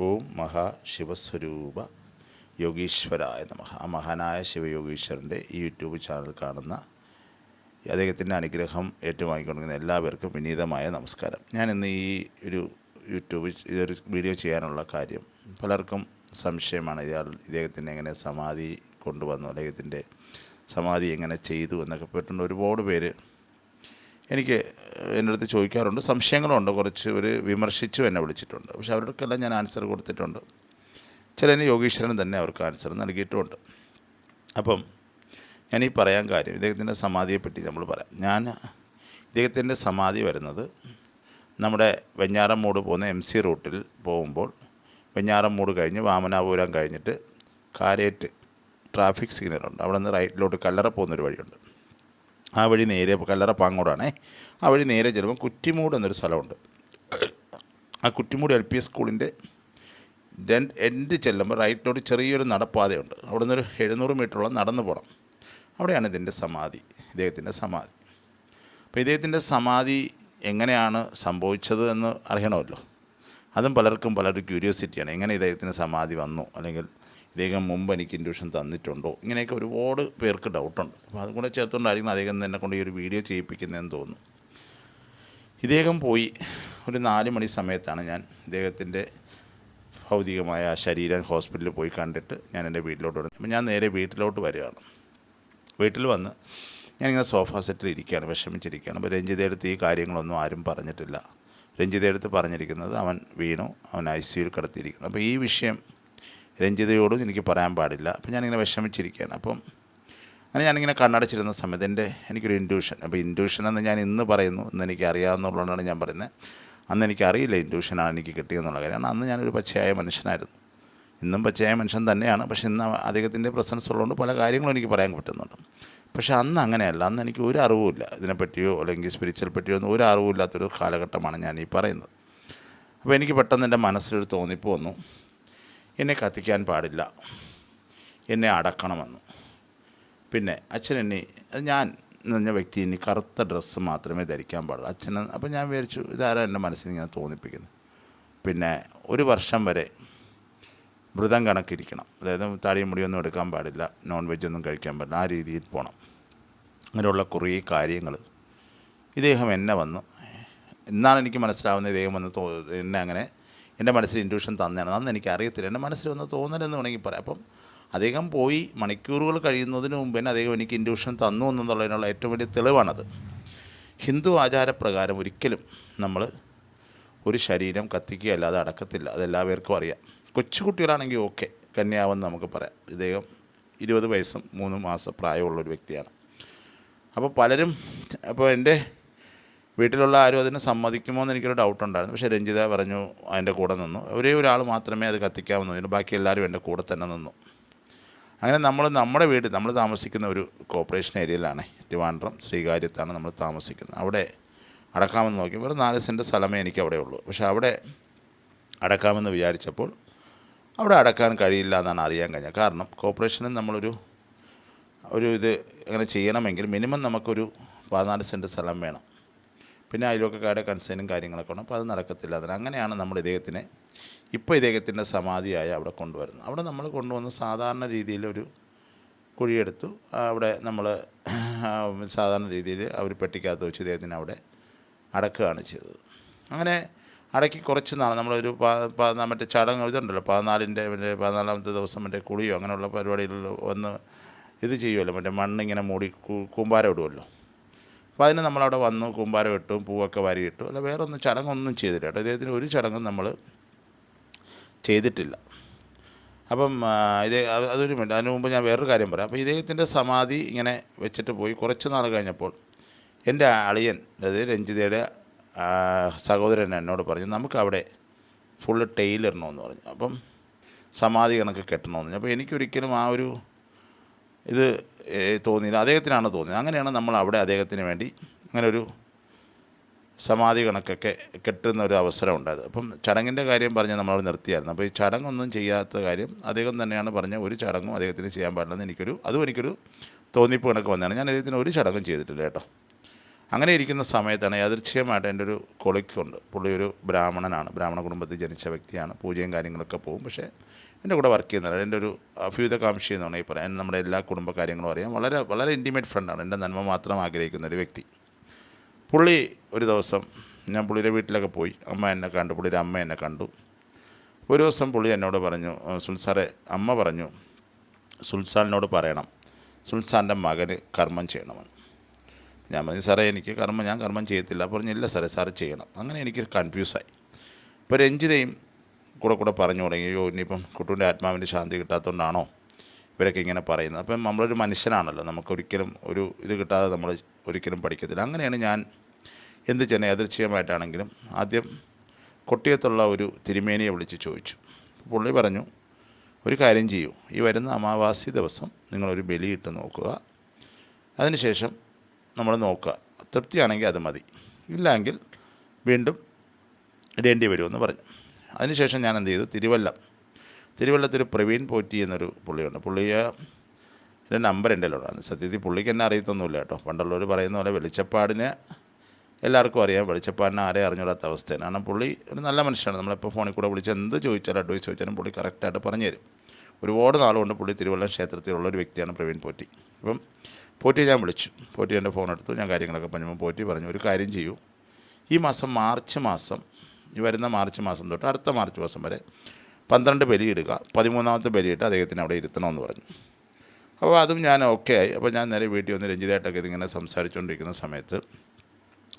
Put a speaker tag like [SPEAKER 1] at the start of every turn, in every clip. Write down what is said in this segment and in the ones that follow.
[SPEAKER 1] ഓം മഹാശിവസ്വരൂപ യോഗീശ്വരായ നമ. ആ മഹാനായ ശിവയോഗീശ്വരന്റെ ഈ യൂട്യൂബ് ചാനൽ കാണുന്ന അദ്ദേഹത്തിന്റെ അനുഗ്രഹം ഏറ്റുവാങ്ങിക്കൊണ്ടിരിക്കുന്ന എല്ലാവർക്കും വിനീതമായ നമസ്കാരം. ഞാൻ ഇന്ന് ഈ ഒരു യൂട്യൂബ് ഇതൊരു വീഡിയോ ചെയ്യാനുള്ള കാര്യം പലർക്കും സംശയമാണ്. ഇയാൾ ഇദ്ദേഹത്തിന്റെ എങ്ങനെ സമാധി കൊണ്ടുവന്നു? അദ്ദേഹത്തിന്റെ സമാധി എങ്ങനെ ചെയ്തു എന്നൊക്കെ. പറ്റുന്ന ഒരുപാട് പേര് എനിക്ക് എന്റെ അടുത്ത് ചോദിക്കാറുണ്ട്. സംശയങ്ങളുണ്ട്. കുറച്ച് ഒരു വിമർശിച്ചു എന്നെ വിളിച്ചിട്ടുണ്ട്. പക്ഷെ അവർക്കെല്ലാം ഞാൻ ആൻസർ കൊടുത്തിട്ടുണ്ട്. ചിലതിന് യോഗീശ്വരൻ തന്നെ അവർക്ക് ആൻസർ നൽകിയിട്ടുമുണ്ട്. അപ്പം ഞാൻ ഈ പറയാൻ കാര്യം ഇദ്ദേഹത്തിന്റെ സമാധിയെപ്പറ്റി നമ്മൾ പറയാം. ഞാൻ ഇദ്ദേഹത്തിന്റെ സമാധി വരുന്നത് നമ്മുടെ വെഞ്ഞാറമ്മൂട് പോകുന്ന എം സി റൂട്ടിൽ പോകുമ്പോൾ വെഞ്ഞാറമ്മൂട് കഴിഞ്ഞ് വാമനാപുരം കഴിഞ്ഞിട്ട് കാരേറ്റ് ട്രാഫിക് സിഗ്നലുണ്ട്. അവിടെ നിന്ന് റൈറ്റിലോട്ട് കല്ലറ പോകുന്നൊരു വഴിയുണ്ട്. ആ വഴി നേരെ കല്ലറ പാങ്ങോടാണേ. ആ വഴി നേരെ ചെല്ലുമ്പോൾ കുറ്റിമൂട് എന്നൊരു സ്ഥലമുണ്ട്. ആ കുറ്റിമൂട് എൽ പി എസ് സ്കൂളിന്റെ എൻഡ് ചെല്ലുമ്പോൾ റൈറ്റിലോട്ട് ചെറിയൊരു നടപ്പാതയുണ്ട്. അവിടെ നിന്നൊരു എഴുന്നൂറ് മീറ്ററോളം നടന്നു പോകണം അവിടെയാണ് ഇതിന്റെ സമാധി. ഇദ്ദേഹത്തിന്റെ സമാധി. അപ്പോൾ ഇദ്ദേഹത്തിന്റെ സമാധി എങ്ങനെയാണ് സംഭവിച്ചത് എന്ന് അറിയണമല്ലോ. അതും പലർക്കും പലരും ക്യൂരിയോസിറ്റിയാണ് എങ്ങനെ ഇദ്ദേഹത്തിന് സമാധി വന്നു? അല്ലെങ്കിൽ ഇദ്ദേഹം മുമ്പ് എനിക്ക് ഇൻഡ്യൂഷൻ തന്നിട്ടുണ്ടോ? ഇങ്ങനെയൊക്കെ ഒരുപാട് പേർക്ക് ഡൗട്ടുണ്ട് അപ്പോൾ അതും കൂടെ ചേർത്തുകൊണ്ടായിരിക്കും അദ്ദേഹം എന്നെ കൊണ്ട് ഈ ഒരു വീഡിയോ ചെയ്യിപ്പിക്കുന്നതെന്ന് തോന്നുന്നു. ഇദ്ദേഹം പോയി ഒരു നാല് മണി സമയത്താണ് ഞാൻ ഇദ്ദേഹത്തിന്റെ ഭൗതികമായ ശരീരം ഹോസ്പിറ്റലിൽ പോയി കണ്ടിട്ട് ഞാൻ എന്റെ വീട്ടിലോട്ട് വരുന്നത്. അപ്പോൾ ഞാൻ നേരെ വീട്ടിലോട്ട് വരികയാണ്. വീട്ടിൽ വന്ന് ഞാനിങ്ങനെ സോഫ സെറ്റിൽ ഇരിക്കുകയാണ് വിഷമിച്ചിരിക്കുകയാണ്. അപ്പോൾ രഞ്ജിതയെടുത്ത് ഈ കാര്യങ്ങളൊന്നും ആരും പറഞ്ഞിട്ടില്ല. രഞ്ജിതയെടുത്ത് പറഞ്ഞിരിക്കുന്നത് അവൻ വീണു അവൻ ഐ സിയുയിൽ കിടത്തിയിരിക്കുന്നു. അപ്പോൾ ഈ വിഷയം രഞ്ജിതയോടും എനിക്ക് പറയാൻ പാടില്ല. അപ്പം ഞാനിങ്ങനെ വിഷമിച്ചിരിക്കുകയാണ്. അപ്പം അങ്ങനെ ഞാനിങ്ങനെ കണ്ണടച്ചിരുന്ന സമയത്ത് എന്റെ എനിക്കൊരു ഇൻഡ്യൂഷൻ അപ്പോൾ ഇൻഡ്യൂഷൻ എന്ന് ഞാൻ ഇന്ന് പറയുന്നു. ഇന്ന് എനിക്ക് അറിയാവുന്നതുകൊണ്ടാണ് ഞാൻ പറയുന്നത് അന്ന് എനിക്കറിയില്ല ഇൻഡ്യൂഷനാണ് എനിക്ക് കിട്ടിയെന്നുള്ള കാര്യമാണ്. അന്ന് ഞാനൊരു പച്ചയായ മനുഷ്യനായിരുന്നു. ഇന്നും പച്ചയായ മനുഷ്യൻ തന്നെയാണ്. പക്ഷേ ഇന്ന് അദ്ദേഹത്തിന്റെ പ്രസൻസ് ഉള്ളതുകൊണ്ട് പല കാര്യങ്ങളും എനിക്ക് പറയാൻ പറ്റുന്നുണ്ട്. പക്ഷേ അന്ന് അങ്ങനെയല്ല. അന്ന് എനിക്ക് ഒരു അറിവുമില്ല ഇതിനെപ്പറ്റിയോ അല്ലെങ്കിൽ സ്പിരിച്വൽ പറ്റിയോ ഒന്നും ഒരു അറിവില്ലാത്തൊരു കാലഘട്ടമാണ് ഞാൻ ഈ പറയുന്നത്. അപ്പോൾ എനിക്ക് പെട്ടെന്ന് എന്റെ മനസ്സിലൊരു തോന്നിപ്പ് വന്നു. എന്നെ കത്തിക്കാൻ പാടില്ല. എന്നെ അടക്കണമെന്ന്. പിന്നെ അച്ഛൻ എന്നെ ഞാൻ എന്ന് വ്യക്തി ഇനി കറുത്ത ഡ്രസ്സ് മാത്രമേ ധരിക്കാൻ പാടുള്ളൂ. അച്ഛൻ അപ്പം ഞാൻ വിചാരിച്ചു ഇതാരാ എന്റെ മനസ്സിൽ ഇങ്ങനെ തോന്നിപ്പിക്കുന്നത് പിന്നെ ഒരു വർഷം വരെ വ്രതം കണക്കിരിക്കണം. അതായത് താടിയും മുടിയൊന്നും എടുക്കാൻ പാടില്ല നോൺ വെജ് ഒന്നും കഴിക്കാൻ പാടില്ല ആ രീതിയിൽ പോകണം അങ്ങനെയുള്ള കുറേ കാര്യങ്ങൾ ഇദ്ദേഹം എന്നെ വന്ന്. എന്നാണ് എനിക്ക് മനസ്സിലാവുന്നത് ഇദ്ദേഹം വന്ന് എന്നെ അങ്ങനെ എന്റെ മനസ്സിൽ ഇൻഡ്യൂഷൻ തന്നെയാണ്. അന്ന് എനിക്ക് അറിയത്തില്ല എന്റെ മനസ്സിൽ വന്ന തോന്നലെന്ന് വേണമെങ്കിൽ പറയാം. അപ്പം അദ്ദേഹം പോയി മണിക്കൂറുകൾ കഴിയുന്നതിന് മുമ്പ് തന്നെ അദ്ദേഹം എനിക്ക് ഇൻഡ്യൂഷൻ തന്നു എന്നുള്ളതിനുള്ള ഏറ്റവും വലിയ തെളിവാണത്. ഹിന്ദു ആചാരപ്രകാരം ഒരിക്കലും നമ്മൾ ഒരു ശരീരം കത്തിക്കുകയല്ലാതെ അടക്കത്തില്ല. അതെല്ലാവർക്കും അറിയാം. കൊച്ചുകുട്ടികളാണെങ്കിൽ ഓക്കെ. കന്യാവെന്ന് നമുക്ക് പറയാം. ഇദ്ദേഹം ഇരുപത് വയസ്സും മൂന്ന് മാസം പ്രായമുള്ളൊരു വ്യക്തിയാണ്. അപ്പോൾ പലരും അപ്പോൾ എന്റെ വീട്ടിലുള്ള ആരും അതിന് സമ്മതിക്കുമോ എന്ന് എനിക്കൊരു ഡൗട്ട് ഉണ്ടായിരുന്നു. പക്ഷേ രഞ്ജിത പറഞ്ഞു അതിന്റെ കൂടെ നിന്നു. ഒരേ ഒരാൾ മാത്രമേ അത് കത്തിക്കാമെന്ന് ബാക്കി എല്ലാവരും എന്റെ കൂടെ തന്നെ നിന്നു. അങ്ങനെ നമ്മൾ നമ്മുടെ വീട് നമ്മൾ താമസിക്കുന്ന ഒരു കോർപ്പറേഷൻ ഏരിയയിലാണ് ട്രിവാൻഡ്രം ശ്രീകാര്യത്താണ് നമ്മൾ താമസിക്കുന്നത്. അവിടെ അടക്കാമെന്ന് നോക്കി വെറും നാല് സെന്റ് സ്ഥലമേ എനിക്ക് അവിടെ ഉള്ളൂ പക്ഷേ അവിടെ അടക്കാമെന്ന് വിചാരിച്ചപ്പോൾ അവിടെ അടക്കാൻ കഴിയില്ല എന്നാണ് അറിയാൻ കഴിഞ്ഞത്. കാരണം കോർപ്പറേഷനിൽ നമ്മളൊരു ഒരു ഇത് അങ്ങനെ ചെയ്യണമെങ്കിൽ മിനിമം നമുക്കൊരു പതിനാല് സെന്റ് സ്ഥലം വേണം. പിന്നെ അയൽവക്കക്കാരുടെ കൺസേണും കാര്യങ്ങളൊക്കെ ഉണ്ട്. അപ്പോൾ അത് നടക്കത്തില്ല. അതിന് അങ്ങനെയാണ് നമ്മൾ ഇദ്ദേഹത്തിനെ ഇപ്പോൾ ഇദ്ദേഹത്തിന്റെ സമാധിയായ അവിടെ കൊണ്ടുവരുന്നത്. അവിടെ നമ്മൾ കൊണ്ടുവന്ന് സാധാരണ രീതിയിലൊരു കുഴിയെടുത്തു. അവിടെ നമ്മൾ സാധാരണ രീതിയിൽ അവർ പെട്ടിക്കകത്ത് വെച്ച് ഇദ്ദേഹത്തിനെ അവിടെ അടക്കുകയാണ് ചെയ്തത്. അങ്ങനെ അടക്കി കുറച്ച് നാൾ നമ്മളൊരു മറ്റേ ചടങ്ങ് ഇതുണ്ടല്ലോ. പതിനാലിന്റെ മറ്റേ പതിനാലാമത്തെ ദിവസം മറ്റേ കുളിയോ അങ്ങനെയുള്ള പരിപാടികളിൽ വന്ന് ഇത് ചെയ്യുമല്ലോ. മറ്റേ മണ്ണിങ്ങനെ മൂടി കൂമ്പാരം ഇടുമല്ലോ. അപ്പോൾ അതിന് നമ്മളവിടെ വന്നു കൂമ്പാരം ഇട്ടു പൂവൊക്കെ വാരിയിട്ടു അല്ല വേറെ ഒന്നും ചടങ്ങൊന്നും ചെയ്തില്ല കേട്ടോ. ഇദ്ദേഹത്തിന് ഒരു ചടങ്ങും നമ്മൾ ചെയ്തിട്ടില്ല. അപ്പം ഇതേ അതൊരു മിനിറ്റ്. അതിന് മുമ്പ് ഞാൻ വേറൊരു കാര്യം പറയാം. അപ്പോൾ ഇദ്ദേഹത്തിന്റെ സമാധി ഇങ്ങനെ വെച്ചിട്ട് പോയി കുറച്ച് നാൾ കഴിഞ്ഞപ്പോൾ എന്റെ അളിയൻ അതായത് രഞ്ജിതയുടെ സഹോദരൻ എന്നോട് പറഞ്ഞു നമുക്ക് അവിടെ ഫുള്ള് ടെയിലിടണമെന്ന് പറഞ്ഞു. അപ്പം സമാധി കണക്ക് കെട്ടണമെന്ന് പറഞ്ഞു. അപ്പോൾ എനിക്കൊരിക്കലും ആ ഒരു ഇത് തോന്നിയില്ല അദ്ദേഹത്തിനാണ് തോന്നിയത്. അങ്ങനെയാണ് നമ്മൾ അവിടെ അദ്ദേഹത്തിന് വേണ്ടി അങ്ങനെ ഒരു സമാധി കണക്കൊക്കെ കെട്ടുന്ന ഒരു അവസരം ഉണ്ടായത്. അപ്പം ചടങ്ങിന്റെ കാര്യം പറഞ്ഞ് നമ്മളവിടെ നിർത്തിയായിരുന്നു. അപ്പോൾ ഈ ചടങ്ങൊന്നും ചെയ്യാത്ത കാര്യം അദ്ദേഹം തന്നെയാണ് പറഞ്ഞ ഒരു ചടങ്ങും അദ്ദേഹത്തിന് ചെയ്യാൻ പാടില്ലെന്ന് എനിക്കൊരു അതും എനിക്കൊരു തോന്നിപ്പ് കണക്ക് വന്നതാണ് ഞാൻ അദ്ദേഹത്തിന് ഒരു ചടങ്ങും ചെയ്തിട്ടില്ല കേട്ടോ. അങ്ങനെ ഇരിക്കുന്ന സമയത്താണ് യാദൃച്ഛികമായിട്ട് എന്റെ ഒരു കൊളിക്കുണ്ട്. പുള്ളി ഒരു ബ്രാഹ്മണനാണ്. ബ്രാഹ്മണ കുടുംബത്തിൽ ജനിച്ച വ്യക്തിയാണ്. പൂജയും കാര്യങ്ങളൊക്കെ പോകും പക്ഷേ എന്റെ കൂടെ വർക്ക് ചെയ്യുന്നില്ല എന്റെ ഒരു അഭ്യുതകാംക്ഷി എന്ന് ഈ പറയാൻ നമ്മുടെ എല്ലാ കുടുംബ കാര്യങ്ങളും അറിയാം. വളരെ വളരെ ഇന്റിമേറ്റ് ഫ്രണ്ടാണ് എന്റെ നന്മ മാത്രം ആഗ്രഹിക്കുന്ന ഒരു വ്യക്തി. പുള്ളി ഒരു ദിവസം ഞാൻ പുള്ളിയുടെ വീട്ടിലൊക്കെ പോയി. അമ്മ എന്നെ കണ്ടു. പുള്ളിയുടെ അമ്മ എന്നെ കണ്ടു. ഒരു ദിവസം പുള്ളി എന്നോട് പറഞ്ഞു "ആ, സുൽസാറെ അമ്മ പറഞ്ഞു സുൽസാലിനോട് പറയണം. സുൽസാന്റെ മകന് കർമ്മം ചെയ്യണമെന്ന്. ഞാൻ പറഞ്ഞു സാറേ എനിക്ക് കർമ്മം ഞാൻ കർമ്മം ചെയ്യത്തില്ല. പറഞ്ഞില്ല സാറേ സാറ് ചെയ്യണം. അങ്ങനെ എനിക്ക് കൺഫ്യൂസായി. ഇപ്പോൾ രഞ്ജിതയും കൂടെ കൂടെ പറഞ്ഞു തുടങ്ങി അയ്യോ ഇനിയിപ്പം കുട്ടുവിന്റെ ആത്മാവിന്റെ ശാന്തി കിട്ടാത്തതുകൊണ്ടാണോ ഇവരൊക്കെ ഇങ്ങനെ പറയുന്നത്? അപ്പം നമ്മളൊരു മനുഷ്യനാണല്ലോ നമുക്കൊരിക്കലും ഒരു ഇത് കിട്ടാതെ നമ്മൾ ഒരിക്കലും പഠിക്കത്തില്ല. അങ്ങനെയാണ് ഞാൻ എന്ത് ചെന്നെ യാദൃച്ഛികമായിട്ടാണെങ്കിലും ആദ്യം കൊട്ടിയത്തുള്ള ഒരു തിരുമേനിയെ വിളിച്ച് ചോദിച്ചു. പുള്ളി പറഞ്ഞു ഒരു കാര്യം ചെയ്യൂ ഈ വരുന്ന അമാവാസി ദിവസം നിങ്ങളൊരു ബലിയിട്ട് നോക്കുക. അതിനുശേഷം നമ്മൾ നോക്കുക. തൃപ്തിയാണെങ്കിൽ അത് മതി. ഇല്ലെങ്കിൽ വീണ്ടും ഇടേണ്ടി വരുമെന്ന് പറഞ്ഞു. അതിനുശേഷം ഞാൻ എന്ത് ചെയ്തു? തിരുവല്ലം. തിരുവല്ലത്തൊരു പ്രവീൺ പോറ്റി എന്നൊരു പുള്ളിയുണ്ട്. പുള്ളിയെ എന്റെ നമ്പർ എന്റെ ഉള്ളതാണ് സത്യത്തിൽ പുള്ളിക്ക് എന്നെ അറിയത്തൊന്നുമില്ല കേട്ടോ. പണ്ടുള്ളവർ പറയുന്ന പോലെ വെളിച്ചപ്പാടിനെ എല്ലാവർക്കും അറിയാം. വെളിച്ചപ്പാടിനെ ആരെ അറിഞ്ഞൂടാത്ത അവസ്ഥയാണ്. കാരണം പുള്ളി ഒരു നല്ല മനുഷ്യനാണ്. നമ്മളിപ്പോൾ ഫോണിൽ കൂടെ വിളിച്ച് എന്ത് ചോദിച്ചാലും അഡ്വൈസ് ചോദിച്ചാലും പുള്ളി കറക്റ്റായിട്ട് പറഞ്ഞു തരും ഒരുപാട് നാളുകൊണ്ട് പുള്ളി തിരുവല്ല ക്ഷേത്രത്തിലുള്ള ഒരു വ്യക്തിയാണ് പ്രവീൺ പോറ്റി. അപ്പം പോറ്റിയെ ഞാൻ വിളിച്ചു. പോറ്റി എന്റെ ഫോൺ എടുത്തു. ഞാൻ കാര്യങ്ങളൊക്കെ പറഞ്ഞപ്പോൾ പോറ്റി പറഞ്ഞു ഒരു കാര്യം ചെയ്യൂ. ഈ മാസം മാർച്ച് മാസം ഈ വരുന്ന മാർച്ച് മാസം തൊട്ട് അടുത്ത മാർച്ച് മാസം വരെ പന്ത്രണ്ട് ബലി ഇടുക. പതിമൂന്നാമത്തെ ബലിയിട്ട് അദ്ദേഹത്തിന് അവിടെ ഇരുത്തണമെന്ന് പറഞ്ഞു. അപ്പോൾ അതും ഞാൻ ഓക്കെ ആയി. അപ്പോൾ ഞാൻ നേരെ വീട്ടിൽ വന്ന് രഞ്ജിതായിട്ടൊക്കെ ഇതിങ്ങനെ സംസാരിച്ചുകൊണ്ടിരിക്കുന്ന സമയത്ത്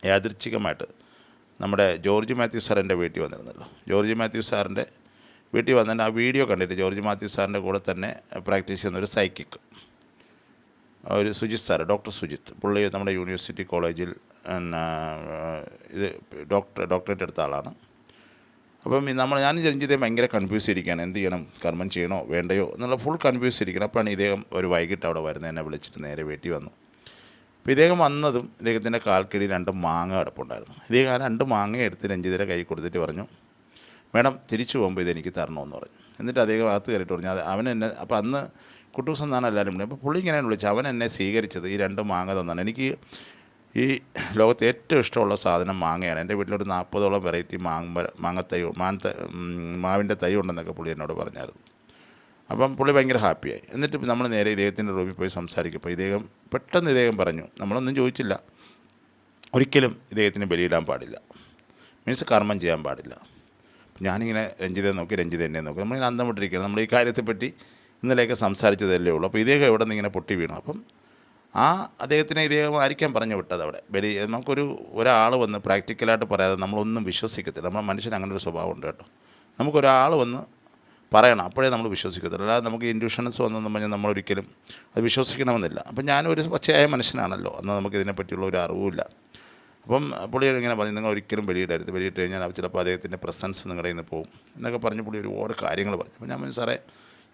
[SPEAKER 1] യാദൃച്ഛികമായിട്ട് നമ്മുടെ ജോർജ് മാത്യു സാർ എന്റെ വീട്ടിൽ വന്നിരുന്നല്ലോ. ജോർജ് മാത്യു സാറിന്റെ വീട്ടിൽ വന്നിട്ട് ആ വീഡിയോ കണ്ടിട്ട് ജോർജ് മാത്യു സാറിന്റെ കൂടെ തന്നെ പ്രാക്ടീസ് ചെയ്യുന്ന ഒരു സൈക്കിക് ഒരു സുജിത് സാർ ഡോക്ടർ സുജിത്ത് പുള്ളി നമ്മുടെ യൂണിവേഴ്സിറ്റി കോളേജിൽ ഇത് ഡോക്ടർ ഡോക്ടറേറ്റ് എടുത്ത ആളാണ്. അപ്പം നമ്മൾ ഞാൻ രഞ്ജിത്തെ ഭയങ്കര കൺഫ്യൂസ് ഇരിക്കുകയാണ്. എന്ത് ചെയ്യണം? കർമ്മം ചെയ്യണോ? വേണ്ടയോ? എന്നുള്ള ഫുൾ കൺഫ്യൂസ് ഇരിക്കണം അപ്പോഴാണ് ഇദ്ദേഹം ഒരു വൈകിട്ട് അവിടെ വരുന്നത്. എന്നെ വിളിച്ചിട്ട് നേരെ വീട്ടിൽ വന്നു. അപ്പോൾ ഇദ്ദേഹം വന്നതും ഇദ്ദേഹത്തിന്റെ കാൽക്കടി രണ്ട് മാങ്ങ കിടപ്പുണ്ടായിരുന്നു. ഇദ്ദേഹം ആ രണ്ട് മാങ്ങ എടുത്ത് രഞ്ജിതയുടെ കൈ കൊടുത്തിട്ട് പറഞ്ഞു മേഡം തിരിച്ചു പോകുമ്പോൾ ഇതെനിക്ക് തരണമെന്ന് പറഞ്ഞു. എന്നിട്ട് അദ്ദേഹം അകത്ത് കയറിയിട്ട് പറഞ്ഞു അത് അവൻ എന്നെ അപ്പോൾ അന്ന് കുട്ടൂസ് എന്നാണ് എല്ലാവരും വിളിക്കുന്നത് അപ്പോൾ പുള്ളി ഇങ്ങനെ വിളിച്ചു അവൻ എന്നെ സ്വീകരിച്ചത് ഈ രണ്ട് മാങ്ങ തന്നാണ്. എനിക്ക് ഈ ലോകത്ത് ഏറ്റവും ഇഷ്ടമുള്ള സാധനം മാങ്ങയാണ്. എന്റെ വീട്ടിലൊരു നാൽപ്പതോളം വെറൈറ്റി മാങ്ങ മാങ്ങ മാവിന്റെ തൈ ഉണ്ടെന്നൊക്കെ പുള്ളി എന്നോട് പറഞ്ഞായിരുന്നു. അപ്പം പുള്ളി ഭയങ്കര ഹാപ്പിയായി. എന്നിട്ട് നമ്മൾ നേരെ ഇദ്ദേഹത്തിന്റെ റൂമിൽ പോയി സംസാരിക്കുമ്പോൾ ഇദ്ദേഹം പെട്ടെന്ന് ഇദ്ദേഹം പറഞ്ഞു നമ്മളൊന്നും ചോദിച്ചില്ല. ഒരിക്കലും ഇദ്ദേഹത്തിന് ബലിയിടാൻ പാടില്ല. മീൻസ് കർമ്മം ചെയ്യാൻ പാടില്ല. ഞാനിങ്ങനെ രഞ്ജിതയെ നോക്കി രഞ്ജിത എന്നെ നോക്കി. നമ്മളിങ്ങനെ അന്തം വിട്ടിരിക്കുകയാണ്. നമ്മൾ ഈ കാര്യത്തെപ്പറ്റി ഇന്നലെയൊക്കെ സംസാരിച്ചതല്ലേ ഉള്ളൂ. അപ്പോൾ ഇദ്ദേഹം എവിടെ നിന്ന് ഇങ്ങനെ പൊട്ടി വീണു? അപ്പം ആ അദ്ദേഹത്തിനെ ഇദ്ദേഹം ആയിരിക്കാൻ പറഞ്ഞു വിട്ടത് അവിടെ. വലിയ നമുക്കൊരു ഒരാൾ വന്ന് പ്രാക്ടിക്കലായിട്ട് പറയാതെ നമ്മളൊന്നും വിശ്വസിക്കത്തില്ല. നമ്മുടെ മനുഷ്യന് അങ്ങനെ ഒരു സ്വഭാവം ഉണ്ട് കേട്ടോ. നമുക്കൊരാൾ വന്ന് പറയണം. അപ്പോഴേ നമ്മൾ വിശ്വസിക്കത്തുള്ളൂ. അല്ലാതെ നമുക്ക് ഇൻഡ്യൂഷൻസ് വന്നെന്ന് പറഞ്ഞാൽ നമ്മളൊരിക്കലും അത് വിശ്വസിക്കണമെന്നില്ല. അപ്പം ഞാനൊരു പച്ചയായ മനുഷ്യനാണല്ലോ. അന്ന് നമുക്ക് ഇതിനെപ്പറ്റിയുള്ള ഒരു അറിവുമില്ല. അപ്പം പുള്ളി ഇങ്ങനെ പറഞ്ഞു നിങ്ങൾ ഒരിക്കലും വെളിയിടരുത് വെളിയിട്ട് കഴിഞ്ഞാൽ ചിലപ്പോൾ അദ്ദേഹത്തിന്റെ പ്രസൻസ് നിങ്ങളുടെ നിന്ന് പോകും. എന്നൊക്കെ പറഞ്ഞ് പുള്ളി ഒരുപാട് കാര്യങ്ങൾ പറഞ്ഞു. അപ്പം ഞാൻ പറഞ്ഞു സാറേ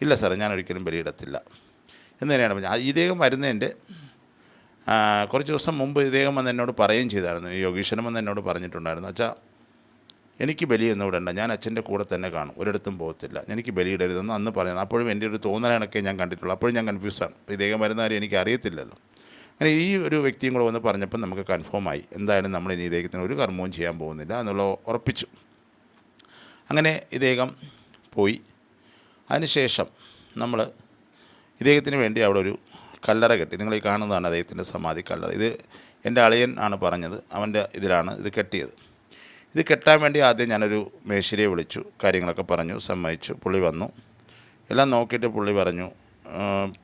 [SPEAKER 1] ഇല്ല സാറേ ഞാൻ ഒരിക്കലും ബലിയിടത്തില്ല. എന്ന് തന്നെയാണ് പറഞ്ഞത്. ഇദ്ദേഹം വരുന്നതിന്റെ കുറച്ച് ദിവസം മുമ്പ് ഇദ്ദേഹം വന്ന് എന്നോട് പറയുകയും ചെയ്തായിരുന്നു. ഈ യോഗീശ്വരൻ വന്ന് എന്നോട് പറഞ്ഞിട്ടുണ്ടായിരുന്നു അച്ഛാ എനിക്ക് ബലിയൊന്നും ഇടണ്ട. ഞാൻ അച്ഛന്റെ കൂടെ തന്നെ കാണും. ഒരിടത്തും പോകത്തില്ല. എനിക്ക് ബലിയിടരുതെന്ന് അന്ന് പറയുന്നത് അപ്പോഴും എന്റെ ഒരു തോന്നലാണൊക്കെ ഞാൻ കണ്ടിട്ടുള്ളൂ അപ്പോഴും ഞാൻ കൺഫ്യൂസാണ് ഇദ്ദേഹം വരുന്ന എനിക്ക് അറിയത്തില്ലല്ലോ. അങ്ങനെ ഈ ഒരു വ്യക്തിയും കൂടെ വന്ന് പറഞ്ഞപ്പോൾ നമുക്ക് കൺഫേമായി എന്തായാലും നമ്മൾ ഇനി ഇദ്ദേഹത്തിന് ഒരു കർമ്മവും ചെയ്യാൻ പോകുന്നില്ല എന്നുള്ള ഉറപ്പിച്ചു. അങ്ങനെ ഇദ്ദേഹം പോയി. അതിനുശേഷം നമ്മൾ ഇദ്ദേഹത്തിന് വേണ്ടി അവിടെ ഒരു കല്ലറ കെട്ടി. നിങ്ങൾ ഈ കാണുന്നതാണ് അദ്ദേഹത്തിന്റെ സമാധി കല്ലറ. ഇത് എന്റെ അളിയൻ ആണ് പറഞ്ഞത്. അവന്റെ ഇതിലാണ് ഇത് കെട്ടിയത്. ഇത് കെട്ടാൻ വേണ്ടി ആദ്യം ഞാനൊരു മേശിരിയെ വിളിച്ചു. കാര്യങ്ങളൊക്കെ പറഞ്ഞു സമ്മതിച്ചു. പുള്ളി വന്നു. എല്ലാം നോക്കിയിട്ട് പുള്ളി പറഞ്ഞു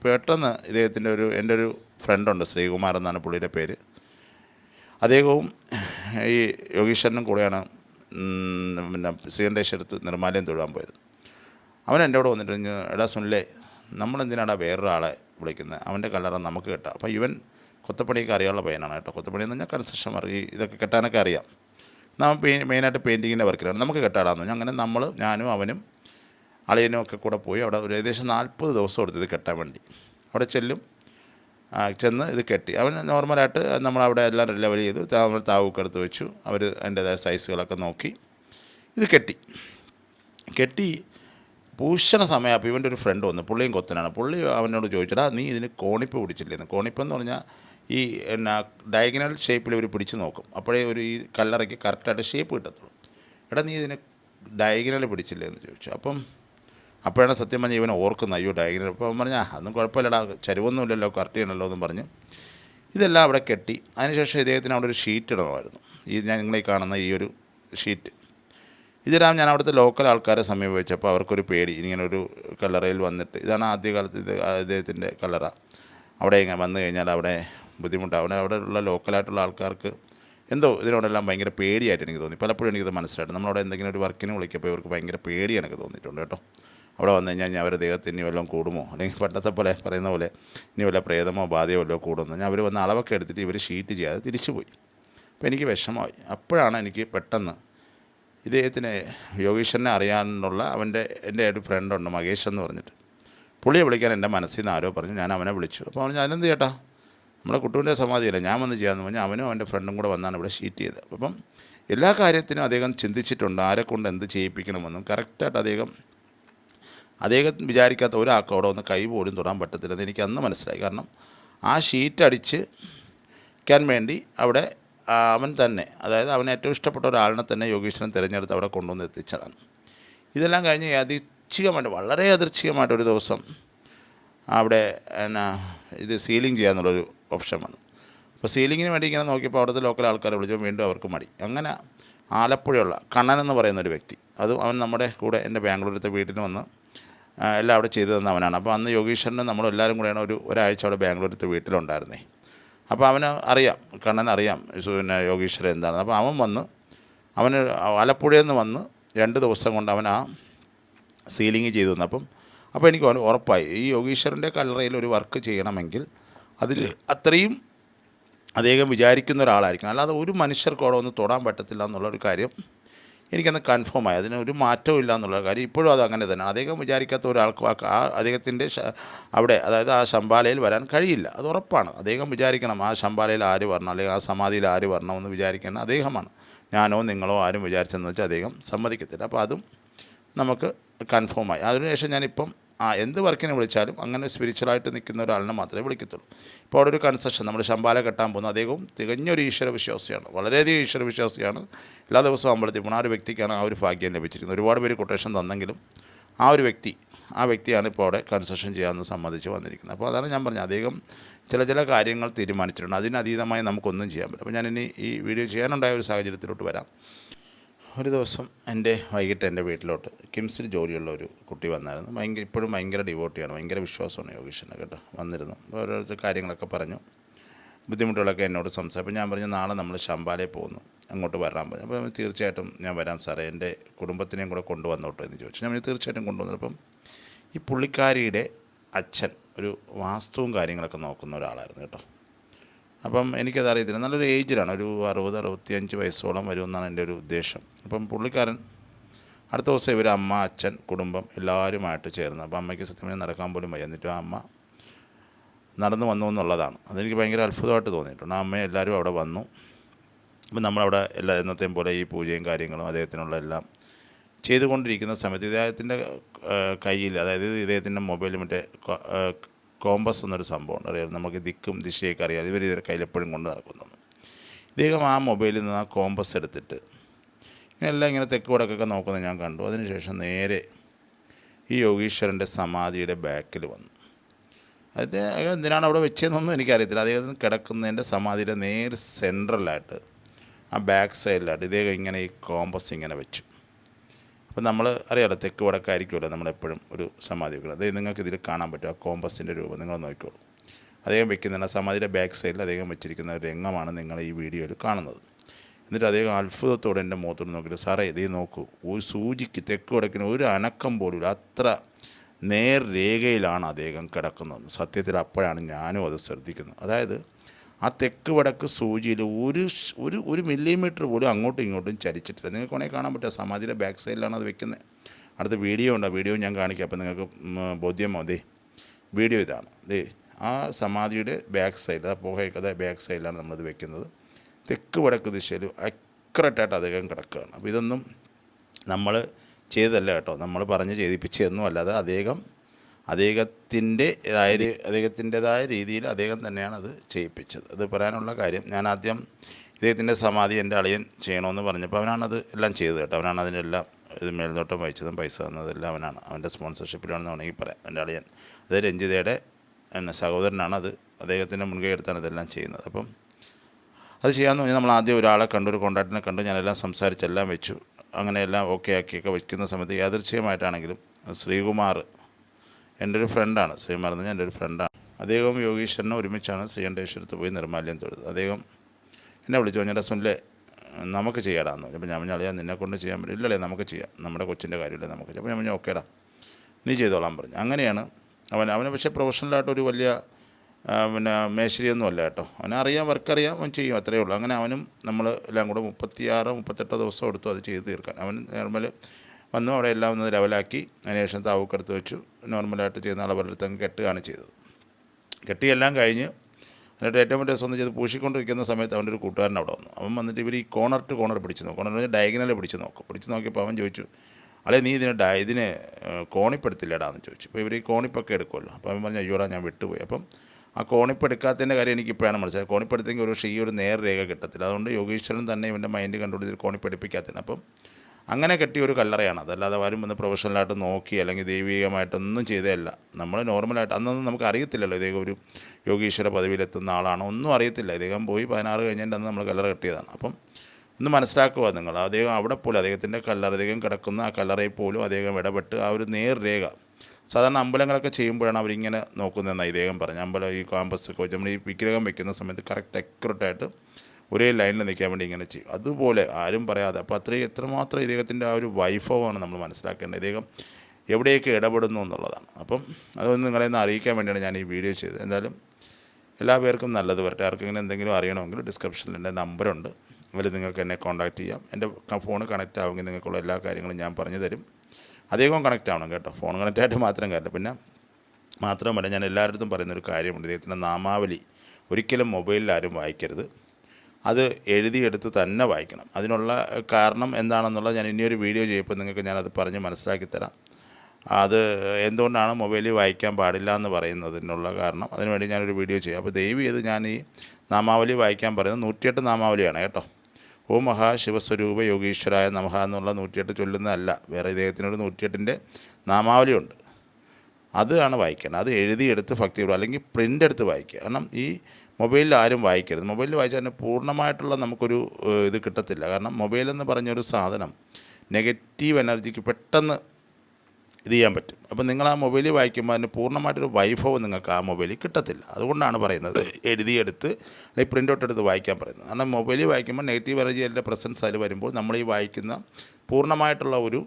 [SPEAKER 1] പെട്ടെന്ന് ഇദ്ദേഹത്തിന്റെ ഒരു എന്റെ ഒരു ഫ്രണ്ടുണ്ട് ശ്രീകുമാർ എന്നാണ് പുള്ളിയുടെ പേര്. അദ്ദേഹവും ഈ യോഗീശ്വരനും കൂടെയാണ് പിന്നെ ശ്രീകണ്ഠേശ്വരത്ത് നിർമ്മാലയം തൊഴാൻ പോയത്. അവൻ എന്റെ കൂടെ വന്നിട്ട് എടാ സുനിലേ നമ്മളെന്തിനാടാ വേറൊരാളെ വിളിക്കുന്നത്? അവന്റെ കല്ലറ നമുക്ക് കെട്ടാം. അപ്പോൾ ഇവൻ കൊത്തപ്പണിയൊക്കെ അറിയാനുള്ള പയ്യനാണ് കേട്ടോ. കൊത്തപ്പണി എന്ന് പറഞ്ഞാൽ കൺസ്ട്രക്ഷൻ വർക്ക് ഇതൊക്കെ കെട്ടാനൊക്കെ അറിയാം. നമ്മൾ മെയിനായിട്ട് പെയിന്റിങ്ങിന്റെ വർക്കിലാണ്. നമുക്ക് കെട്ടാടാന്ന് അങ്ങനെ നമ്മൾ ഞാനും അവനും അളിയനും ഒക്കെ കൂടെ പോയി അവിടെ ഒരു ഏകദേശം നാൽപ്പത് ദിവസം എടുത്ത് ഇത് കെട്ടാൻ വേണ്ടി. അവിടെ ചെല്ലും ചെന്ന് ഇത് കെട്ടി. അവൻ നോർമലായിട്ട് നമ്മളവിടെ എല്ലാം ലെവൽ ചെയ്തു. നമ്മൾ താവൊക്കെ എടുത്ത് വെച്ചു. അവർ അതിന്റേതായ സൈസുകളൊക്കെ നോക്കി ഇത് കെട്ടി. കെട്ടി പൂഷണ സമയം അപ്പോൾ ഇവന്റെ ഒരു ഫ്രണ്ട് വന്നു. പുള്ളിയും കൊത്തനാണ്. പുള്ളി അവനോട് ചോദിച്ചടാ നീ ഇതിന് കോണിപ്പ് പിടിച്ചില്ലേന്ന്? കോണിപ്പെന്ന് പറഞ്ഞാൽ ഈ എന്നാ ഡയഗനൽ ഷേപ്പിൽ ഇവർ പിടിച്ച് നോക്കും. അപ്പോഴേ ഒരു ഈ കല്ലറയ്ക്ക് കറക്റ്റായിട്ട് ഷേപ്പ് കിട്ടത്തുള്ളൂ. എടാ നീ ഇതിന് ഡയഗനൽ പിടിച്ചില്ലേ എന്ന് ചോദിച്ചു. അപ്പം അപ്പോഴാണ് സത്യം പറഞ്ഞാൽ ഇവൻ ഓർക്കുന്നത് അയ്യോ ഡയഗനൽ അപ്പോൾ അവൻ പറഞ്ഞാൽ അതൊന്നും കുഴപ്പമില്ലടാ ചരിവൊന്നുമില്ലല്ലോ കറക്റ്റ് ചെയ്യണമല്ലോ എന്നും പറഞ്ഞ് ഇതെല്ലാം അവിടെ കെട്ടി. അതിനുശേഷം ഇദ്ദേഹത്തിന് അവിടെ ഒരു ഷീറ്റ് ഇടണമായിരുന്നു. ഈ ഞാൻ നിങ്ങളീ കാണുന്ന ഈ ഒരു ഷീറ്റ് ഇതിടാൻ ഞാൻ അവിടുത്തെ ലോക്കൽ ആൾക്കാരെ സമീപിച്ചപ്പോൾ അവർക്കൊരു പേടി. ഇങ്ങനൊരു കല്ലറയിൽ വന്നിട്ട്. ഇതാണ് ആദ്യകാലത്ത് ഇത് അദ്ദേഹത്തിന്റെ കല്ലറ. അവിടെ ഇങ്ങനെ വന്നു കഴിഞ്ഞാൽ അവിടെ ബുദ്ധിമുട്ടാണ് അവിടെ ഉള്ള ലോക്കലായിട്ടുള്ള ആൾക്കാർക്ക് എന്തോ ഇതിനോടെല്ലാം ഭയങ്കര പേടിയായിട്ട് എനിക്ക് തോന്നി. പലപ്പോഴും എനിക്കത് മനസ്സിലായിട്ട് നമ്മളവിടെ എന്തെങ്കിലും ഒരു വർക്കിന് വിളിക്കപ്പോൾ ഇവർക്ക് ഭയങ്കര പേടി എനിക്ക് തോന്നിയിട്ടുണ്ട് കേട്ടോ. അവിടെ വന്നു കഴിഞ്ഞാൽ ഞാൻ അവരുടെ ദേഹത്ത് ഇനി വല്ലതും കൂടുമോ? അല്ലെങ്കിൽ പണ്ടത്തെ പോലെ പറയുന്ന പോലെ ഇനി വല്ല പ്രേതമോ ബാധയോ വല്ലതോ കൂടുമെന്ന് ഞാൻ അവർ വന്ന് അളവൊക്കെ എടുത്തിട്ട് ഇവർ ഷീറ്റ് ചെയ്യാതെ തിരിച്ചു പോയി അപ്പോൾ എനിക്ക് വിഷമമായി. അപ്പോഴാണ് എനിക്ക് പെട്ടെന്ന് ഇദ്ദേഹത്തിന് യോഗീശ്വരനെ അറിയാനുള്ള അവന്റെ എന്റെ ഒരു ഫ്രണ്ടുണ്ട് മഹേഷ് എന്ന് പറഞ്ഞിട്ട്. പുള്ളിയെ വിളിക്കാൻ എന്റെ മനസ്സിൽ നിന്ന് ആരോ പറഞ്ഞു ഞാൻ അവനെ വിളിച്ചു. അപ്പോൾ അവൻ ഞാനെന്ത് ചേട്ടാ? നമ്മളെ കുട്ടുവിന്റെ സമാധിയല്ല ഞാൻ വന്ന് ചെയ്യാമെന്ന് പറഞ്ഞാൽ അവനും അവന്റെ ഫ്രണ്ടും കൂടെ വന്നാണ് ഇവിടെ ഷീറ്റ് ചെയ്തത്. അപ്പം എല്ലാ കാര്യത്തിനും അദ്ദേഹം ചിന്തിച്ചിട്ടുണ്ട് ആരെ കൊണ്ട് എന്ത് ചെയ്യിപ്പിക്കണമെന്നും. കറക്റ്റായിട്ട് അദ്ദേഹം അദ്ദേഹം വിചാരിക്കാത്ത ഒരാൾക്ക് അവിടെ ഒന്ന് കൈ പോലും തൊടാൻ പറ്റത്തില്ലെന്ന് എനിക്ക് അന്ന് മനസ്സിലായി. കാരണം ആ ഷീറ്റ് അടിച്ച് ക്കാൻ വേണ്ടി അവിടെ അവൻ തന്നെ അതായത് അവൻ ഏറ്റവും ഇഷ്ടപ്പെട്ട ഒരാളിനെ തന്നെ യോഗീശ്വരൻ തിരഞ്ഞെടുത്ത് അവിടെ കൊണ്ടുവന്ന് എത്തിച്ചതാണ്. ഇതെല്ലാം കഴിഞ്ഞ് യാദൃച്ഛികമായിട്ട് വളരെ യാദൃച്ഛികമായിട്ട് ഒരു ദിവസം അവിടെ എന്നാ ഇത് സീലിംഗ് ചെയ്യാന്നുള്ളൊരു ഓപ്ഷൻ വന്നു. അപ്പോൾ സീലിങ്ങിന് വേണ്ടി ഇങ്ങനെ നോക്കിയപ്പോൾ അവിടുത്തെ ലോക്കൽ ആൾക്കാരെ വിളിച്ചു വീണ്ടും അവർക്ക് മടി. അങ്ങനെ ആലപ്പുഴയുള്ള കണ്ണൻ എന്ന് പറയുന്ന ഒരു വ്യക്തി അതും അവൻ നമ്മുടെ കൂടെ എന്റെ ബാംഗ്ലൂരിലത്തെ വീട്ടിൽ വന്ന് എല്ലാം അവിടെ ചെയ്തു തന്നവനാണ് അപ്പോൾ അന്ന് യോഗീശ്വരനും നമ്മളെല്ലാവരും കൂടെയാണ് ഒരു ഒരാഴ്ച അവിടെ ബാംഗ്ലൂരിലത്തെ വീട്ടിലുണ്ടായിരുന്നേ. അപ്പോൾ അവന് അറിയാം കണ്ണൻ അറിയാം പിന്നെ യോഗീശ്വരൻ എന്താണെന്ന്. അപ്പോൾ അവൻ വന്ന് അവന് ആലപ്പുഴയിൽ നിന്ന് വന്ന് രണ്ട് ദിവസം കൊണ്ട് അവൻ ആ സീലിംഗ് ചെയ്തു തന്നു. അപ്പം അപ്പോൾ എനിക്ക് ഉറ- ഉറപ്പായി ഈ യോഗീശ്വരന്റെ കല്ലറയിൽ ഒരു വർക്ക് ചെയ്യണമെങ്കിൽ അതിൽ അത്രയും അദ്ദേഹം വിചാരിക്കുന്ന ഒരാളായിരിക്കണം. അല്ലാതെ ഒരു മനുഷ്യർക്ക് അവിടെ ഒന്ന് തൊടാൻ പറ്റത്തില്ല എന്നുള്ളൊരു കാര്യം എനിക്കന്ന് കൺഫേമായി അതിന് ഒരു മാറ്റവും ഇല്ല എന്നുള്ള കാര്യം ഇപ്പോഴും അത് അങ്ങനെ തന്നെ. അദ്ദേഹം വിചാരിക്കാത്ത ഒരാൾക്ക് ആ- ആ അദ്ദേഹത്തിന്റെ അവിടെ അതായത് ആ ശമ്പാലയിൽ വരാൻ കഴിയില്ല. അത് ഉറപ്പാണ്. അദ്ദേഹം വിചാരിക്കണം ആ ശമ്പാലയിൽ ആര് വരണം അല്ലെങ്കിൽ ആ സമാധിയിൽ ആര് വരണമെന്ന് വിചാരിക്കേണ്ട അദ്ദേഹമാണ്. ഞാനോ നിങ്ങളോ ആരും വിചാരിച്ചെന്ന് വെച്ചാൽ അദ്ദേഹം സമ്മതിക്കത്തില്ല. അപ്പോൾ അതും നമുക്ക് കൺഫേമായി അതിനുശേഷം ഞാനിപ്പം ആ എന്ത് വർക്കിനെ വിളിച്ചാലും അങ്ങനെ സ്പിരിച്വലായിട്ട് നിൽക്കുന്ന ഒരാളിനെ മാത്രമേ വിളിക്കത്തുള്ളൂ. ഇപ്പോൾ അവിടെ ഒരു കൺസെഷൻ നമ്മൾ ശമ്പാല കെട്ടാൻ പോകുന്നു അദ്ദേഹവും തികഞ്ഞൊരു ഈശ്വര വിശ്വാസിയാണ് വളരെയധികം ഈശ്വര വിശ്വാസിയാണ് എല്ലാ ദിവസവും അമ്പലത്തിൽ പോകുന്ന ആ ഒരു വ്യക്തിക്കാണ് ആ ഒരു ഭാഗ്യം ലഭിച്ചിരിക്കുന്നത്. ഒരുപാട് പേര് കൊട്ടേഷൻ തന്നെങ്കിലും ആ ഒരു വ്യക്തി ആ വ്യക്തിയാണ് ഇപ്പോൾ അവിടെ കൺസെഷൻ ചെയ്യാമെന്ന് സമ്മതിച്ച് വന്നിരിക്കുന്നത്. അപ്പോൾ അതാണ് ഞാൻ പറഞ്ഞത്. അദ്ദേഹം ചില ചില കാര്യങ്ങൾ തീരുമാനിച്ചിട്ടുണ്ട്. അതിനതീതമായി നമുക്കൊന്നും ചെയ്യാൻ പറ്റും അപ്പോൾ ഞാനിനി ഈ വീഡിയോ ചെയ്യാനുണ്ടായ ഒരു സാഹചര്യത്തിലോട്ട് വരാം. ഒരു ദിവസം എന്റെ വൈകിട്ട് എന്റെ വീട്ടിലോട്ട് കിംസിൽ ജോലിയുള്ള ഒരു കുട്ടി വന്നായിരുന്നു. ഭയങ്കര ഇപ്പോഴും ഭയങ്കര ഡിവോട്ടിയാണ് ഭയങ്കര വിശ്വാസമാണ് യോഗീഷിന്റെ കേട്ടോ. വന്നിരുന്നു. ഓരോരുത്തർ കാര്യങ്ങളൊക്കെ പറഞ്ഞു. ബുദ്ധിമുട്ടുകളൊക്കെ എന്നോട് സംസാരിച്ചു. അപ്പോൾ ഞാൻ പറഞ്ഞു നാളെ നമ്മൾ ശമ്പാലയിൽ പോകുന്നു. അങ്ങോട്ട് വരാൻ പറഞ്ഞു. അപ്പോൾ തീർച്ചയായിട്ടും ഞാൻ വരാം സാറേ. എന്റെ കുടുംബത്തിനെയും കൂടെ കൊണ്ടുവന്നോട്ടോ എന്ന് ചോദിച്ചു. ഞാൻ തീർച്ചയായിട്ടും കൊണ്ടുവന്നപ്പം ഈ പുള്ളിക്കാരിയുടെ അച്ഛൻ ഒരു വാസ്തുവും കാര്യങ്ങളൊക്കെ നോക്കുന്ന ഒരാളായിരുന്നു കേട്ടോ. അപ്പം എനിക്കത് അറിയത്തില്ല നല്ലൊരു ഏജിലാണ്. ഒരു അറുപത് അറുപത്തിയഞ്ച് വയസ്സോളം വരുമെന്നാണ് എന്റെ ഒരു ഉദ്ദേശം. അപ്പം പുള്ളിക്കാരൻ അടുത്ത ദിവസം ഇവർ അമ്മ അച്ഛൻ കുടുംബം എല്ലാവരുമായിട്ട് ചേർന്ന്. അപ്പം അമ്മയ്ക്ക് സത്യം നടക്കാൻ പോലും വയ്യ. എന്നിട്ട് ആ അമ്മ നടന്നു വന്നു എന്നുള്ളതാണ്. അതെനിക്ക് ഭയങ്കര അത്ഭുതമായിട്ട് തോന്നിയിട്ടുണ്ട്. ആ അമ്മ എല്ലാവരും അവിടെ വന്നു. അപ്പം നമ്മളവിടെ എല്ലാ എന്നത്തെയും പോലെ ഈ പൂജയും കാര്യങ്ങളും അദ്ദേഹത്തിനുള്ള എല്ലാം ചെയ്തുകൊണ്ടിരിക്കുന്ന സമയത്ത് ഇദ്ദേഹത്തിന്റെ കയ്യിൽ അതായത് ഇദ്ദേഹത്തിന്റെ മൊബൈലിൽ മറ്റേ കോമ്പസ് എന്നൊരു സംഭവമുണ്ട്. അറിയാം നമുക്ക് ദിക്കും ദിശയൊക്കെ അറിയാം. ഇവർ ഇതിന്റെ കയ്യിൽ എപ്പോഴും കൊണ്ട് നടക്കുന്നു ഇദ്ദേഹം ആ മൊബൈലിൽ നിന്ന് ആ കോമ്പസ് എടുത്തിട്ട് എല്ലാം ഇങ്ങനെ തെക്ക് വടക്കൊക്കെ നോക്കുന്നത് ഞാൻ കണ്ടു. അതിനുശേഷം നേരെ ഈ യോഗീശ്വരന്റെ സമാധിയുടെ ബാക്കിൽ വന്നു. അദ്ദേഹം എന്തിനാണ് അവിടെ വെച്ചതെന്നൊന്നും എനിക്കറിയത്തില്ല. അദ്ദേഹത്തിന് കിടക്കുന്നതിന്റെ സമാധിയുടെ നേരെ സെൻട്രലായിട്ട് ആ ബാക്ക് സൈഡിലായിട്ട് ഇദ്ദേഹം ഇങ്ങനെ ഈ കോമ്പസ് ഇങ്ങനെ വെച്ചു. അപ്പം നമ്മൾ അറിയാലോ തെക്ക് വടക്കായിരിക്കുമല്ലോ നമ്മളെപ്പോഴും ഒരു സമാധി വെക്കുന്നത്. അതായത് നിങ്ങൾക്ക് ഇതിൽ കാണാൻ പറ്റും ആ കോമ്പസിന്റെ രൂപം. നിങ്ങൾ നോക്കിക്കോളൂ അദ്ദേഹം വെക്കുന്നുണ്ട് സമാധിയുടെ ബാക്ക് സൈഡിൽ അദ്ദേഹം വെച്ചിരിക്കുന്ന ഒരു രംഗമാണ് നിങ്ങൾ ഈ വീഡിയോയിൽ കാണുന്നത്. എന്നിട്ട് അദ്ദേഹം അത്ഭുതത്തോടെ എന്റെ മുഖത്തോട് നോക്കിയിട്ട് സാറേ ഇതേ നോക്കൂ ഒരു സൂചിക്ക് തെക്ക് വടക്കിന് ഒരു അനക്കം പോലും. അത്ര നേർരേഖയിലാണ് അദ്ദേഹം കിടക്കുന്നത്. സത്യത്തിൽ അപ്പോഴാണ് ഞാനും അത് ശ്രദ്ധിക്കുന്നത്. അതായത് ആ തെക്ക് വടക്ക് സൂചിയിൽ ഒരു ഒരു ഒരു മില്ലിമീറ്റർ പോലും അങ്ങോട്ടും ഇങ്ങോട്ടും ചരിച്ചിട്ടില്ല. നിങ്ങൾക്ക് വേണമെങ്കിൽ കാണാൻ പറ്റുക സമാധിയുടെ ബാക്ക് സൈഡിലാണ് അത് വെക്കുന്നത് അടുത്ത വീഡിയോ ഉണ്ട്. വീഡിയോ ഞാൻ കാണിക്കാം. അപ്പം നിങ്ങൾക്ക് ബോധ്യമോ ദേ വീഡിയോ ഇതാണ്. ദേ ആ സമാധിയുടെ ബാക്ക് സൈഡ് ആ പോകയൊക്കെ ബാക്ക് സൈഡിലാണ് നമ്മളത് വെക്കുന്നത്. തെക്ക് വടക്ക് ദിശയിൽ അക്യുറേറ്റായിട്ട് അദ്ദേഹം കിടക്കുകയാണ്. അപ്പോൾ ഇതൊന്നും നമ്മൾ ചെയ്തല്ല കേട്ടോ. നമ്മൾ പറഞ്ഞ് ചെയ്തിപ്പിച്ചതൊന്നും അല്ലാതെ അദ്ദേഹം അദ്ദേഹത്തിന്റെ അദ്ദേഹത്തിന്റെതായ രീതിയിൽ അദ്ദേഹം തന്നെയാണ് അത് ചെയ്യിപ്പിച്ചത്. അത് പറയാനുള്ള കാര്യം ഞാൻ ആദ്യം ഇദ്ദേഹത്തിന്റെ സമാധി എന്റെ അളിയൻ ചെയ്യണമെന്ന് പറഞ്ഞപ്പോൾ അവനാണത് എല്ലാം ചെയ്തത് കേട്ടോ. അവനാണ് അതിനെല്ലാം ഇത് മേൽനോട്ടം വഹിച്ചതും പൈസ തന്നതെല്ലാം അവനാണ്. അവന്റെ സ്പോൺസർഷിപ്പിലാണെന്ന് വേണമെങ്കിൽ പറയാം. എന്റെ അളിയൻ അത് രഞ്ജിതയുടെ എന്നെ സഹോദരനാണ് അത്. അദ്ദേഹത്തിന്റെ മുൻകൈ എടുത്താണ് ഇതെല്ലാം ചെയ്യുന്നത്. അപ്പം അത് ചെയ്യാമെന്ന് പറഞ്ഞാൽ നമ്മൾ ആദ്യം ഒരാളെ കണ്ടു ഒരു കോൺട്രാക്റ്റിനെ കണ്ടു. ഞാനെല്ലാം സംസാരിച്ചെല്ലാം വെച്ചു. അങ്ങനെയെല്ലാം ഓക്കെ ആക്കിയൊക്കെ വയ്ക്കുന്ന സമയത്ത് യാദൃശ്ചികമായിട്ടാണെങ്കിലും ശ്രീകുമാർ എന്റെ ഒരു ഫ്രണ്ടാണ് എന്ന് പറഞ്ഞാൽ എന്റെ ഒരു ഫ്രണ്ടാണ് അദ്ദേഹവും യോഗീശ്വരനും ഒരുമിച്ചാണ് ശ്രീകണ്ഠേശ്വരത്ത് പോയി നിർമാല്യം തൊഴുത് അദ്ദേഹം എന്നെ വിളിച്ചു പറഞ്ഞാൽ സുനിലെ നമുക്ക് ചെയ്യാടാന്ന്. അപ്പോൾ ഞാൻ പറഞ്ഞാൽ നിന്നെ കൊണ്ട് ചെയ്യാൻ പറ്റില്ല. ഇല്ലല്ലേ നമുക്ക് ചെയ്യാം. നമ്മുടെ കൊച്ചിന്റെ കാര്യമില്ല നമുക്ക് അപ്പോൾ ഞാൻ പറഞ്ഞു ഓക്കേടാ നീ ചെയ്തോളാൻ പറഞ്ഞു. അങ്ങനെയാണ് അവൻ അവന് പക്ഷേ പ്രൊഫഷണലായിട്ടൊരു വലിയ പിന്നെ മേശരിയൊന്നും അല്ല കേട്ടോ. അവനറിയാം വർക്കറിയാം അവൻ ചെയ്യും അത്രയേ ഉള്ളൂ. അങ്ങനെ അവനും നമ്മൾ എല്ലാം കൂടെ മുപ്പത്തിയാറ് മുപ്പത്തെട്ടോ ദിവസം എടുത്തു അത് ചെയ്ത് തീർക്കാൻ. അവൻ നോർമൽ വന്നു. അവിടെ എല്ലാം ഒന്ന് ലെവലാക്കി. അതിനുശേഷം താവൂക്കെടുത്ത് വെച്ചു. നോർമലായിട്ട് ചെയ്യുന്ന അളവെടുത്തങ്ങ് കെട്ടുകയാണ് ചെയ്തത്. കെട്ടിയെല്ലാം കഴിഞ്ഞ് എന്നിട്ട് ഏറ്റവും വലിയ സ്വന്തം ചെയ്ത് പൂശിക്കൊണ്ടിരിക്കുന്ന സമയത്ത് അവന്റെ ഒരു കൂട്ടുകാരൻ അവിടെ വന്നു. അവൻ വന്നിട്ട് ഇവർ ഈ കോണർ ടു കോണർ പിടിച്ച് നോക്കും. കോണർ ഡയഗനൽ പിടിച്ച് നോക്കും. പിടിച്ച് നോക്കിയപ്പോൾ അവൻ ചോദിച്ചു അല്ലെ നീ ഇതിനെ ഡയ ഇതിന് കോണിപ്പെടുത്തില്ലടാന്ന് ചോദിച്ചു. അപ്പോൾ ഇവർ ഈ കോണിപ്പൊക്കെ എടുക്കുമല്ലോ. അപ്പോൾ അവൻ പറഞ്ഞു അയ്യോടാ ഞാൻ വിട്ടുപോയി. അപ്പം ആ കോണിപ്പെടുക്കാത്തതിന്റെ കാര്യം എനിക്ക് ഇപ്പോഴാണ് മനസ്സിലായത്. കോണിപ്പെടുത്തെങ്കിൽ ഒരു ഷീ ഒരു നേർരേഖ കിട്ടത്തില്ല. അതുകൊണ്ട് യോഗീശ്വരൻ തന്നെ ഇവന്റെ മൈൻഡ് കണ്ടുപിടിച്ച് കോണിപ്പടിപ്പിക്കാത്തതിന്. അപ്പം അങ്ങനെ കെട്ടിയ ഒരു കല്ലറയാണ്. അതല്ലാതെ ആരും വന്ന് പ്രൊഫഷണലായിട്ട് നോക്കി അല്ലെങ്കിൽ ദൈവികമായിട്ടൊന്നും ചെയ്തതല്ല. നമ്മൾ നോർമലായിട്ട് അന്നൊന്നും നമുക്ക് അറിയത്തില്ലല്ലോ ഇദ്ദേഹം ഒരു യോഗീശ്വര പദവിയിലെത്തുന്ന ആളാണോ? ഒന്നും അറിയത്തില്ല. ഇദ്ദേഹം പോയി പതിനാറ് കഴിഞ്ഞിട്ട് അന്ന് നമ്മൾ കല്ലറ കെട്ടിയതാണ്. അപ്പം ഒന്ന് മനസ്സിലാക്കുക നിങ്ങൾ. അദ്ദേഹം അവിടെ പോലും അദ്ദേഹത്തിന്റെ കല്ലറ അദ്ദേഹം കിടക്കുന്ന ആ കല്ലറയിൽ പോലും അദ്ദേഹം ഇടപെട്ട് ആ ഒരു നേർരേഖ. സാധാരണ അമ്പലങ്ങളൊക്കെ ചെയ്യുമ്പോഴാണ് അവരിങ്ങനെ നോക്കുന്നതെന്നാണ് ഇദ്ദേഹം പറഞ്ഞു അമ്പലം ഈ ക്യാമ്പസ് കോച്ച് നമ്മൾ ഈ വിഗ്രഹം വെക്കുന്ന സമയത്ത് കറക്റ്റ് അക്യുറേറ്റായിട്ട് ഒരേ ലൈനിൽ നിൽക്കാൻ വേണ്ടി ഇങ്ങനെ ചെയ്യും. അതുപോലെ ആരും പറയാതെ അപ്പോൾ അത്രയും എത്രമാത്രം ഇദ്ദേഹത്തിന്റെ ആ ഒരു വൈഭവമാണ് നമ്മൾ മനസ്സിലാക്കേണ്ടത്. ഇദ്ദേഹം എവിടെയൊക്കെ ഇടപെടുന്നു എന്നുള്ളതാണ്. അപ്പം അതൊന്ന് നിങ്ങളെ ഒന്ന് അറിയിക്കാൻ വേണ്ടിയാണ് ഞാൻ ഈ വീഡിയോ ചെയ്തത്. എന്തായാലും എല്ലാ പേർക്കും നല്ലത് വരട്ടെ. ആർക്കെങ്കിലും എന്തെങ്കിലും അറിയണമെങ്കിൽ ഡിസ്ക്രിപ്ഷനിൽ എന്റെ നമ്പറുണ്ട്. അതിൽ നിങ്ങൾക്ക് എന്നെ കോൺടാക്റ്റ് ചെയ്യാം. എന്റെ ഫോൺ കണക്റ്റ് ആവുമെങ്കിൽ നിങ്ങൾക്കുള്ള എല്ലാ കാര്യങ്ങളും ഞാൻ പറഞ്ഞു തരും. അധികം കണക്റ്റ് ആവണം കേട്ടോ. ഫോൺ കണക്റ്റ് ആയിട്ട് മാത്രം കാര്യമില്ല. പിന്നെ മാത്രമല്ല ഞാൻ എല്ലായിടത്തും പറയുന്നൊരു കാര്യമുണ്ട്. ഇദ്ദേഹത്തിന്റെ നാമാവലി. ഒരിക്കലും മൊബൈലിൽ ആരും വായിക്കരുത്. അത് എഴുതിയെടുത്ത് തന്നെ വായിക്കണം. അതിനുള്ള കാരണം എന്താണെന്നുള്ളത് ഞാൻ ഇനിയൊരു വീഡിയോ ചെയ്യുമ്പോൾ നിങ്ങൾക്ക് ഞാനത് പറഞ്ഞ് മനസ്സിലാക്കി തരാം. അത് എന്തുകൊണ്ടാണ് മൊബൈലിൽ വായിക്കാൻ പാടില്ല എന്ന് പറയുന്നതിനുള്ള കാരണം. അതിനുവേണ്ടി ഞാനൊരു വീഡിയോ ചെയ്യാം. അപ്പോൾ ദൈവം ചെയ്ത് ഞാൻ ഈ നാമാവലി വായിക്കാൻ പറയുന്നത് നൂറ്റിയെട്ട് നാമാവലിയാണ് കേട്ടോ. ഓ മഹാ ശിവസ്വരൂപ യോഗീശ്വരായ നമഹ എന്നുള്ള നൂറ്റിയെട്ട് ചൊല്ലുന്നതല്ല. വേറെ ഇദ്ദേഹത്തിനൊരു നൂറ്റിയെട്ടിന്റെ നാമാവലിയുണ്ട്. അതാണ് വായിക്കേണ്ടത്. അത് എഴുതിയെടുത്ത് ഭക്തി അല്ലെങ്കിൽ പ്രിന്റ് എടുത്ത് വായിക്കുക. കാരണം ഈ മൊബൈലിൽ ആരും വായിക്കരുത്. മൊബൈലിൽ വായിച്ചാൽ തന്നെ പൂർണമായിട്ടുള്ള നമുക്കൊരു ഇത് കിട്ടത്തില്ല. കാരണം മൊബൈൽ എന്ന് പറഞ്ഞൊരു സാധനം നെഗറ്റീവ് എനർജിക്ക് പെട്ടെന്ന് ഇത് ചെയ്യാൻ പറ്റും. അപ്പം നിങ്ങൾ ആ മൊബൈലിൽ വായിക്കുമ്പോൾ അതിന് പൂർണമായിട്ടൊരു വൈഭവം നിങ്ങൾക്ക് ആ മൊബൈലിൽ കിട്ടത്തില്ല. അതുകൊണ്ടാണ് പറയുന്നത് എഴുതിയെടുത്ത് അല്ലെങ്കിൽ പ്രിന്റ് ഔട്ട് എടുത്ത് വായിക്കാൻ പറയുന്നത്. കാരണം മൊബൈലിൽ വായിക്കുമ്പോൾ നെഗറ്റീവ് എനർജിയുടെ പ്രസൻസ് അതിൽ വരുമ്പോൾ നമ്മൾ ഈ വായിക്കുന്ന പൂർണമായിട്ടുള്ള ഒരു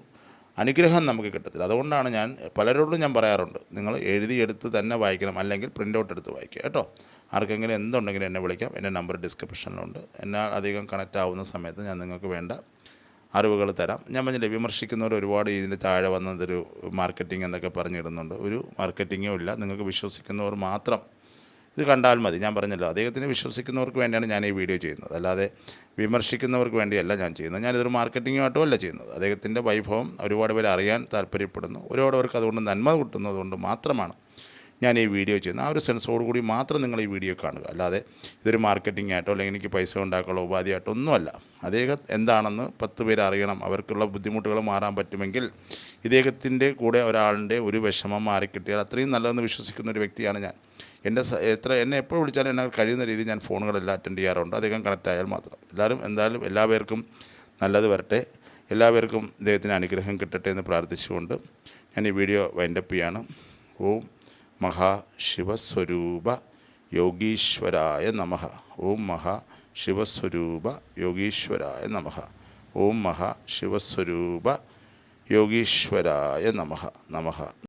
[SPEAKER 1] അനുഗ്രഹം നമുക്ക് കിട്ടത്തില്ല. അതുകൊണ്ടാണ് ഞാൻ പലരോടും ഞാൻ പറയാറുണ്ട്. നിങ്ങൾ എഴുതിയെടുത്ത് തന്നെ വായിക്കണം. അല്ലെങ്കിൽ പ്രിന്റ് ഔട്ട് എടുത്ത് വായിക്കുക കേട്ടോ. ആർക്കെങ്കിലും എന്തുണ്ടെങ്കിലും എന്നെ വിളിക്കാം. എന്റെ നമ്പർ ഡിസ്ക്രിപ്ഷനിലുണ്ട് എന്നാൽ അധികം കണക്റ്റ് ആവുന്ന സമയത്ത് ഞാൻ നിങ്ങൾക്ക് വേണ്ട അറിവുകൾ തരാം. ഞാൻ പറഞ്ഞില്ലേ വിമർശിക്കുന്നവർ ഒരുപാട് ഇതിന്റെ താഴെ വന്നതൊരു മാർക്കറ്റിംഗ് എന്നൊക്കെ പറഞ്ഞിടുന്നുണ്ട്. ഒരു മാർക്കറ്റിങ്ങും ഇല്ല. നിങ്ങൾക്ക് വിശ്വസിക്കുന്നവർ മാത്രം ഇത് കണ്ടാൽ മതി. ഞാൻ പറഞ്ഞല്ലോ അദ്ദേഹത്തിന് വിശ്വസിക്കുന്നവർക്ക് വേണ്ടിയാണ് ഞാൻ ഈ വീഡിയോ ചെയ്യുന്നത്. അല്ലാതെ വിമർശിക്കുന്നവർക്ക് വേണ്ടിയല്ല ഞാൻ ചെയ്യുന്നത്. ഞാനിതൊരു മാർക്കറ്റിങ്ങുമായിട്ടും അല്ല ചെയ്യുന്നത്. അദ്ദേഹത്തിന്റെ വൈഭവം ഒരുപാട് പേര് അറിയാൻ താല്പര്യപ്പെടുന്നു. ഒരുപാട് പേർക്ക് അതുകൊണ്ട് നന്മ കിട്ടുന്നതുകൊണ്ട് മാത്രമാണ് ഞാൻ ഈ വീഡിയോ ചെയ്യുന്നത് ആ ഒരു സെൻസോട് കൂടി മാത്രം നിങ്ങൾ ഈ വീഡിയോ കാണുക. അല്ലാതെ ഇതൊരു മാർക്കറ്റിംഗ് ആയിട്ടോ അല്ലെങ്കിൽ എനിക്ക് പൈസ ഉണ്ടാക്കാനുള്ള ഉപാധിയായിട്ടോ ഒന്നുമല്ല. അദ്ദേഹം എന്താണെന്ന് പത്ത് പേര് അറിയണം. അവർക്കുള്ള ബുദ്ധിമുട്ടുകൾ മാറാൻ പറ്റുമെങ്കിൽ ഇദ്ദേഹത്തിന്റെ കൂടെ ഒരാളിന്റെ ഒരു വിഷമം മാറിക്കിട്ടിയാൽ അത്രയും നല്ലതെന്ന് വിശ്വസിക്കുന്ന ഒരു വ്യക്തിയാണ് ഞാൻ. എന്റെ എത്ര എന്നെ എപ്പോൾ വിളിച്ചാലും എന്നെ കഴിയുന്ന രീതിയിൽ ഞാൻ ഫോണുകളെല്ലാം അറ്റൻഡ് ചെയ്യാറുണ്ട്. അദ്ദേഹം കണക്റ്റ് ആയാൽ മാത്രം. എല്ലാവരും എന്തായാലും എല്ലാവർക്കും നല്ലത് വരട്ടെ. എല്ലാവർക്കും ഇദ്ദേഹത്തിന് അനുഗ്രഹം കിട്ടട്ടെ എന്ന് പ്രാർത്ഥിച്ചുകൊണ്ട് ഞാൻ ഈ വീഡിയോ വൈൻഡപ്പ് ചെയ്യാണ്. ഓം മഹാശിവസ്വരൂപ യോഗീശ്വരായ നമഃ. ഓം മഹാശിവസ്വരൂപ യോഗീശ്വരായ നമഃ. ഓം മഹാശിവസ്വരൂപ യോഗീശ്വരായ നമഃ. നമഃ.